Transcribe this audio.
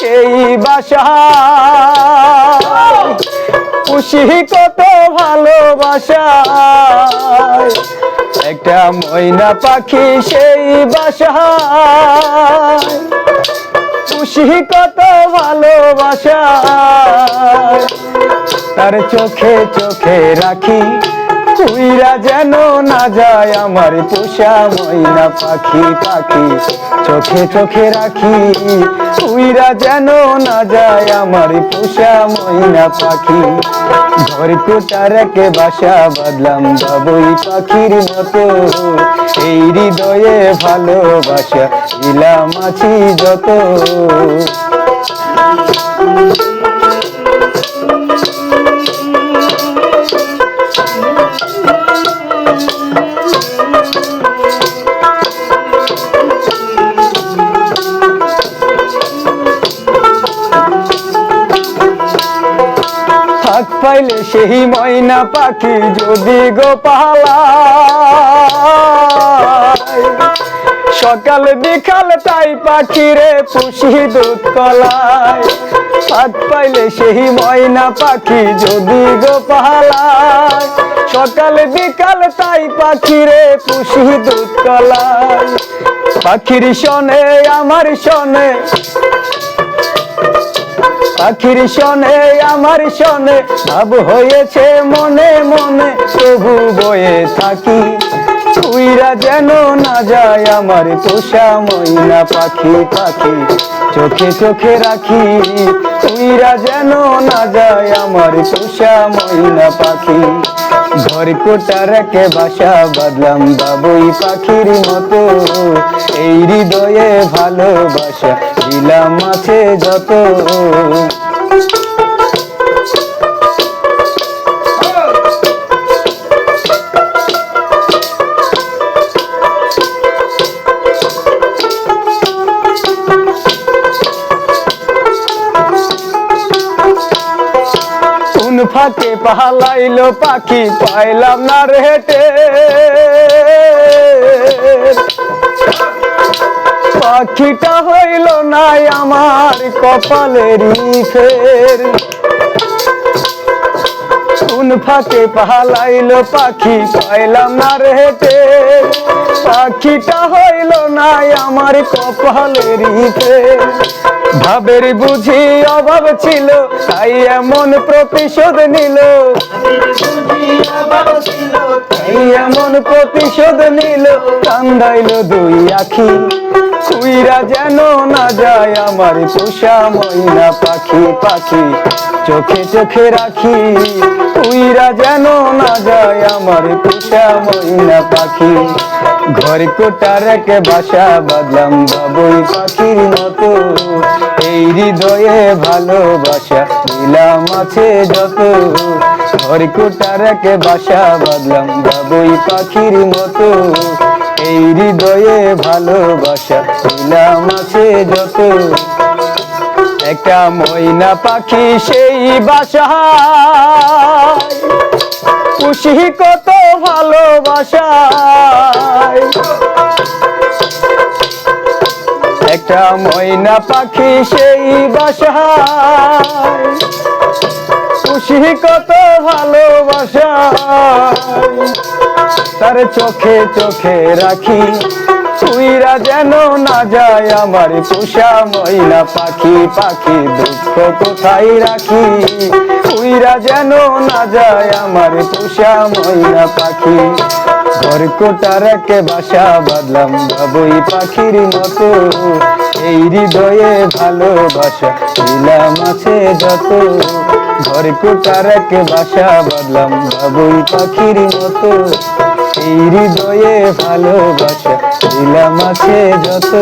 সেই বাসা। খুশি কত ভালোবাসা। একটা ময়না পাখি সেই বাসা। খুশি কত ভালোবাসা। তার চোখে চোখে রাখি উইরা যেন না যায় আমার পোষা ময়না পাখি পাখি চোখে চোখে রাখি। উইরা যেন না যায় আমার পোষা ময়না পাখি। ঘর কোটার কে বাসা বাদলাম বাবুই পাখির মতো। এই হৃদয়ে ভালোবাসা দিলাম আছি যত। পাইলে সেই ময়না পাখি যদি গো পালায় সকাল বিকাল তাই পাখি রে পুষি দুধ কলায় থাক পাইলে সেই ময়না পাখি যদি গো পালায় সকাল বিকাল তাই পাখি রে পুষি দুধ কলায় পাখির শোনে, আমার শোনে পাখির শোনে, আমার শোনে, ভাব হয়েছে মনে মনে, তবু বয়ে থাকি। তুইরা যেন না যায় আমার তোষা ময়না পাখি পাখি চোখে চোখে রাখি। তুইরা যেন না যায় আমার তোষা ময়না পাখি। ঘর কোটা রেখে বাসা বাদলাম বাবুই পাখির মতো। এই হৃদয়ে ভালোবাসা দিলাম আছে যত। ফাঁকে পাহালাইলো পাখি পাইলাম না রে পাখিটা হইল নাই আমার কপালেরই ফের। ফাঁকে পালাইলো পাখি, পাইলাম না রে হেটে। পাখিটা হইল নাই আমার কপালেরই ফের ভাবের বুঝি অভাব ছিল, তাই এমন প্রতিশোধ নিল। এমন প্রতিশোধ নিল, কান্দাইল দুই আখি। কুইরা যেন না যায় আমার পোষা ময়না পাখি পাখি। চোখে চোখে রাখি কুইরা যেন না যায় আমার পোষা ময়না পাখি। ঘর কোটা রেখে বাসা বাদলাম বাবুই পাখির মতো। এই হৃদয়ে ভালোবাসা দিলাম আছে যত। ঘর কোটা রেখে বাসা বাদলাম বাবুই পাখির মতো। এই হৃদয়ে ভালোবাসা দিলাম আছে যত। একটা ময়না পাখি সেই বাসা খুশি কত ভালোবাসা একটা ময়না পাখি সেই বাসা খুশি কত ভালোবাসা তার চোখে চোখে রাখি তুইরা যেন না যায় আমার পোষা ময়না পাখি পাখি দুঃখ কোথায় রাখি? তুইরা যেন না যায় আমার পোষা ময়না পাখি। ঘর কোটা রেখে বাসা বাদলাম বাবুই পাখির মতো। এই হৃদয়ে ভালোবাসা দিলাম আছে যত। ঘর কোটা রেখে বাসা বাদলাম বাবুই পাখির মতো। এই হৃদয়ে ভালোবাসা দিলাম আছে যত।